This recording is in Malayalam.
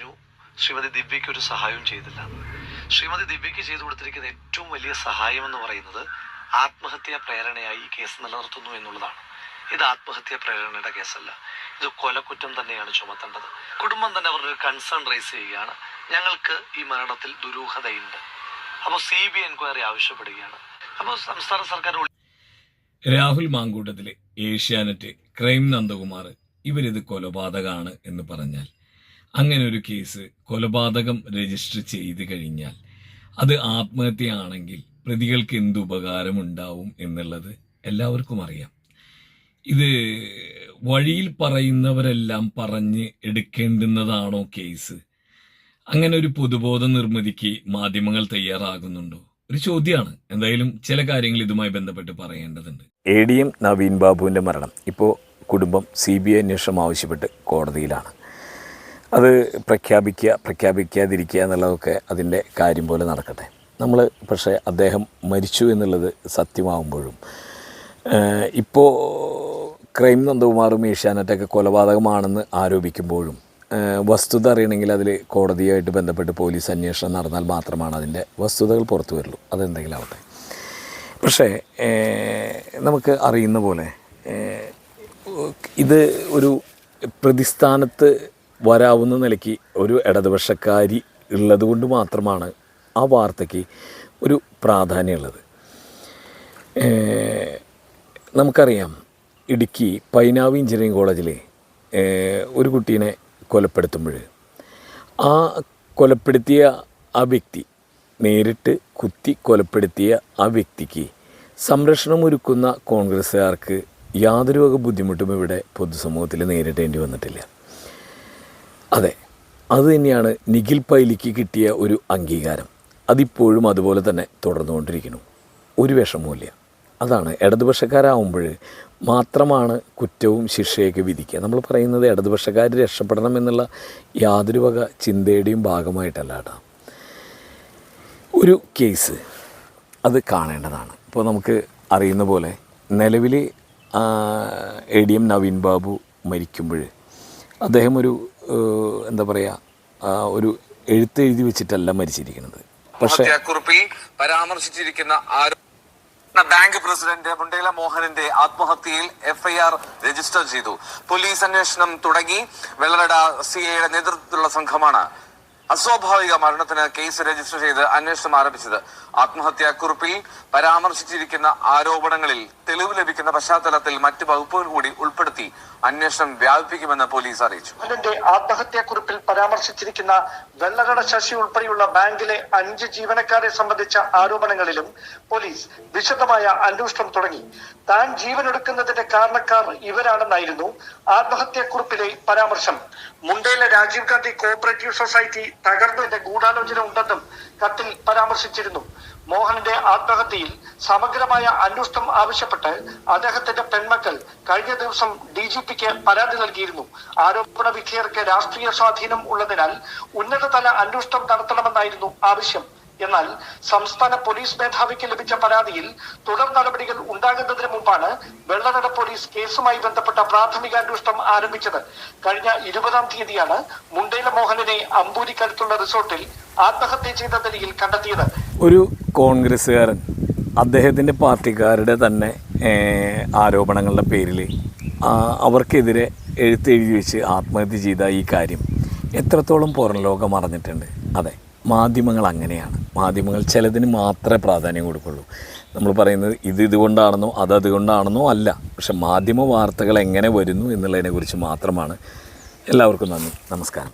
പറഞ്ഞു ശ്രീമതി ദിവ്യയ്ക്ക് ഒരു സഹായവും ചെയ്തില്ല. ശ്രീമതി ദിവ്യയ്ക്ക് ചെയ്തു കൊടുത്തിരിക്കുന്ന ഏറ്റവും വലിയ സഹായം എന്ന് പറയുന്നത് ആത്മഹത്യാ പ്രേരണയായി ഈ കേസ് നിലനിർത്തുന്നു എന്നുള്ളതാണ്. ഇത് ആത്മഹത്യാ പ്രേരണയുടെ കേസല്ല. ഇത് കൊലക്കുറ്റം തന്നെയാണ് ചുമത്തേണ്ടത്. കുടുംബം തന്നെ അവരുടെ കൺസേൺ റേസ് ചെയ്യുകയാണ്. ഞങ്ങൾക്ക് ഈ മരണത്തിൽ ദുരൂഹതയുണ്ട്. അപ്പോൾ സി ബി എൻക്വയറി ആവശ്യപ്പെടുകയാണ്. അപ്പോൾ സംസ്ഥാന സർക്കാർ രാഹുൽ മാങ്കൂട്ടത്തിലെ ഏഷ്യാനെറ്റ് ക്രൈം നന്ദകുമാർ ഇവരിത് കൊലപാതകമാണ് എന്ന് പറഞ്ഞാൽ അങ്ങനെ ഒരു കേസ് കൊലപാതകം രജിസ്റ്റർ ചെയ്ത് കഴിഞ്ഞാൽ അത് ആത്മഹത്യയാണെങ്കിൽ പ്രതികൾക്ക് എന്ത് ഉപകാരമുണ്ടാവും എന്നുള്ളത് എല്ലാവർക്കും അറിയാം. ഇത് വഴിയിൽ പറയുന്നവരെല്ലാം പറഞ്ഞ് എടുക്കേണ്ടുന്നതാണോ കേസ്? അങ്ങനെ ഒരു പൊതുബോധ നിർമ്മിതിക്ക് മാധ്യമങ്ങൾ തയ്യാറാകുന്നുണ്ടോ? ഒരു ചോദ്യമാണ്. എന്തായാലും ചില കാര്യങ്ങൾ ഇതുമായി ബന്ധപ്പെട്ട് പറയേണ്ടതുണ്ട്. എ ഡി എം നവീൻ ബാബുവിന്റെ മരണം. ഇപ്പോൾ കുടുംബം സി ബി ഐ അന്വേഷണം ആവശ്യപ്പെട്ട് കോടതിയിലാണ്. അത് പ്രഖ്യാപിക്കുക പ്രഖ്യാപിക്കാതിരിക്കുക എന്നുള്ളതൊക്കെ അതിന്റെ കാര്യം പോലെ നടക്കട്ടെ. നമ്മൾ പക്ഷേ അദ്ദേഹം മരിച്ചു എന്നുള്ളത് സത്യമാകുമ്പോഴും ഇപ്പോൾ ക്രൈം നന്ദകുമാറും ഏഷ്യാനെറ്റൊക്കെ കൊലപാതകമാണെന്ന് ആരോപിക്കുമ്പോഴും വസ്തുത അറിയണമെങ്കിൽ അതിൽ കോടതിയായിട്ട് ബന്ധപ്പെട്ട് പോലീസ് അന്വേഷണം നടന്നാൽ മാത്രമാണ് അതിന്റെ വസ്തുതകൾ പുറത്തു വരുള്ളൂ അതെന്തെങ്കിലും ആവട്ടെ. പക്ഷേ നമുക്ക് അറിയുന്ന പോലെ ഇത് ഒരു പ്രതിസ്ഥാനത്ത് വരാവുന്ന നിലയ്ക്ക് ഒരു ഇടതുപക്ഷക്കാരി ഉള്ളതുകൊണ്ട് മാത്രമാണ് ആ വാർത്തയ്ക്ക് ഒരു പ്രാധാന്യമുള്ളത്. നമുക്കറിയാം ഇടുക്കി പൈനാവ് എഞ്ചിനീയറിംഗ് കോളേജിൽ ഒരു കുട്ടീനെ കൊലപ്പെടുത്തുമ്പോൾ ആ കൊലപ്പെടുത്തിയ ആ വ്യക്തി നേരിട്ട് കുത്തി കൊലപ്പെടുത്തിയ ആ വ്യക്തിക്ക് സംരക്ഷണം ഒരുക്കുന്ന കോൺഗ്രസ്സുകാർക്ക് യാതൊരു വക ബുദ്ധിമുട്ടും ഇവിടെ പൊതുസമൂഹത്തിൽ നേരിടേണ്ടി വന്നിട്ടില്ല. അതെ അത് തന്നെയാണ് നിഖിൽ പൈലിക്ക് കിട്ടിയ ഒരു അംഗീകാരം. അതിപ്പോഴും അതുപോലെ തന്നെ തുടർന്നുകൊണ്ടിരിക്കുന്നു. ഒരു വിഷമവുമില്ല. അതാണ് ഇടതുപക്ഷക്കാരാവുമ്പോൾ മാത്രമാണ് കുറ്റവും ശിക്ഷയൊക്കെ വിധിക്കുക. നമ്മൾ പറയുന്നത് ഇടതുപക്ഷക്കാർ രക്ഷപ്പെടണം എന്നുള്ള യാതൊരു വക ചിന്തയുടെയും ഭാഗമായിട്ടല്ല കേട്ടോ. ഒരു കേസ് അത് കാണേണ്ടതാണ്. ഇപ്പോൾ നമുക്ക് അറിയുന്ന പോലെ നിലവിൽ A D M Naveen Babu മരിക്കുമ്പോൾ അദ്ദേഹം ഒരു എന്താ പറയുക ഒരു എഴുത്ത് എഴുതി വെച്ചിട്ടല്ല മരിച്ചിരിക്കുന്നത്. പക്ഷേ കുറിപ്പിൽ പരാമർശിച്ചിരിക്കുന്ന ബാങ്ക് പ്രസിഡന്റ് മുണ്ടേല മോഹനന്റെ ആത്മഹത്യയിൽ എഫ്ഐആർ രജിസ്റ്റർ ചെയ്തു. പോലീസ് അന്വേഷണം തുടങ്ങി. വെള്ളറട സി ഐയുടെ നേതൃത്വത്തിലുള്ള സംഘമാണ് അസ്വാഭാവിക മരണത്തിന് കേസ് രജിസ്റ്റർ ചെയ്ത് അന്വേഷണം ആരംഭിച്ചത് ആത്മഹത്യാക്കുറിപ്പിൽ പരാമർശിച്ചിരിക്കുന്ന ആരോപണങ്ങളിൽ തെളിവ് ലഭിക്കുന്ന പശ്ചാത്തലത്തിൽ മറ്റ് വകുപ്പുകൾ കൂടി ഉൾപ്പെടുത്തി അന്വേഷണം വ്യാപിപ്പിക്കുമെന്ന് പോലീസ് അറിയിച്ചു. മോഹനന്റെ ആത്മഹത്യാക്കുറിപ്പിൽ പരാമർശിച്ചിരിക്കുന്ന വെള്ളകട ശശി ഉൾപ്പെടെയുള്ള ബാങ്കിലെ അഞ്ച് ജീവനക്കാരെ സംബന്ധിച്ച ആരോപണങ്ങളിലും പോലീസ് വിശദമായ അന്വേഷണം തുടങ്ങി. താൻ ജീവനെടുക്കുന്നതിന്റെ കാരണക്കാർ ഇവരാണെന്നായിരുന്നു ആത്മഹത്യാക്കുറിപ്പിലെ പരാമർശം. മുംബൈയിലെ രാജീവ് ഗാന്ധി കോഓപ്പറേറ്റീവ് സൊസൈറ്റി തകർന്നതിന്റെ ഗൂഢാലോചന ഉണ്ടെന്നും കത്തിൽ പരാമർശിച്ചിരുന്നു. മോഹനന്റെ ആത്മഹത്യയിൽ സമഗ്രമായ അന്വേഷണം ആവശ്യപ്പെട്ട് അദ്ദേഹത്തിന്റെ പെൺമക്കൾ കഴിഞ്ഞ ദിവസം ഡി ജി പിക്ക് പരാതി നൽകിയിരുന്നു. ആരോപണ വിധേയർക്ക് രാഷ്ട്രീയ സ്വാധീനം ഉള്ളതിനാൽ ഉന്നതതല അന്വേഷണം നടത്തണമെന്നായിരുന്നു ആവശ്യം. എന്നാൽ സംസ്ഥാന പോലീസ് മേധാവിക്ക് ലഭിച്ച പരാതിയിൽ തുടർ നടപടികൾ ഉണ്ടാകുന്നതിന് മുമ്പാണ് വെള്ളനട പോലീസ് കേസുമായി ബന്ധപ്പെട്ട പ്രാഥമിക അന്വേഷണം ആരംഭിച്ചത്. കഴിഞ്ഞ ഇരുപതാം തീയതിയാണ് മുണ്ടേല മോഹനനെ അമ്പൂരിക്കടുത്തുള്ള റിസോർട്ടിൽ ആത്മഹത്യ ചെയ്ത നിലയിൽ കണ്ടെത്തിയത്. ഒരു കോൺഗ്രസ്സുകാരൻ അദ്ദേഹത്തിന്റെ പാർട്ടിക്കാരുടെ തന്നെ ആരോപണങ്ങളുടെ പേരിൽ അവർക്കെതിരെ എഴുത്തെഴുതി വെച്ച് ആത്മഹത്യ ചെയ്ത ഈ കാര്യം എത്രത്തോളം പുറം ലോകം അറിഞ്ഞിട്ടുണ്ട്? അതെ. മാധ്യമങ്ങൾ അങ്ങനെയാണ്. മാധ്യമങ്ങൾ ചിലതിന് മാത്രമേ പ്രാധാന്യം കൊടുക്കുള്ളൂ. നമ്മൾ പറയുന്നത് ഇത് ഇതുകൊണ്ടാണെന്നോ അത് അതുകൊണ്ടാണെന്നോ അല്ല. പക്ഷെ മാധ്യമ വാർത്തകൾ എങ്ങനെ വരുന്നു എന്നുള്ളതിനെക്കുറിച്ച് മാത്രമാണ്. എല്ലാവർക്കും നന്ദി. നമസ്കാരം.